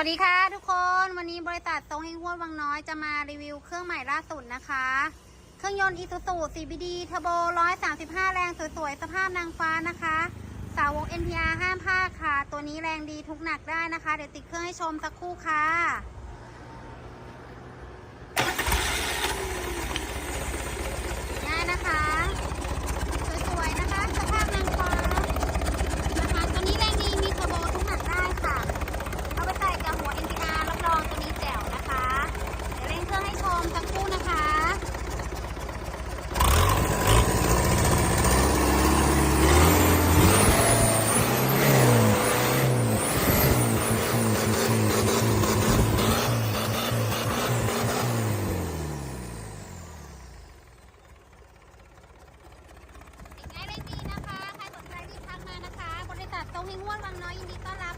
วัสดีค่ะทุกคนวันนี้บริษัททรงเฮงห้วดวังน้อยจะมารีวิวเครื่องใหม่ล่าสุดนะคะ เครื่องยนต์อีซูซู CBD เทอร์โบ 135 แรงสวยๆ สภาพนางฟ้านะคะ สาวก NPR ห้ามพลาดค่ะ ตัวนี้แรงดีทุกหนักได้นะคะ เดี๋ยวติดเครื่องให้ชมสักครู่ค่ะ วันบน้อยยินดีต้อนรับ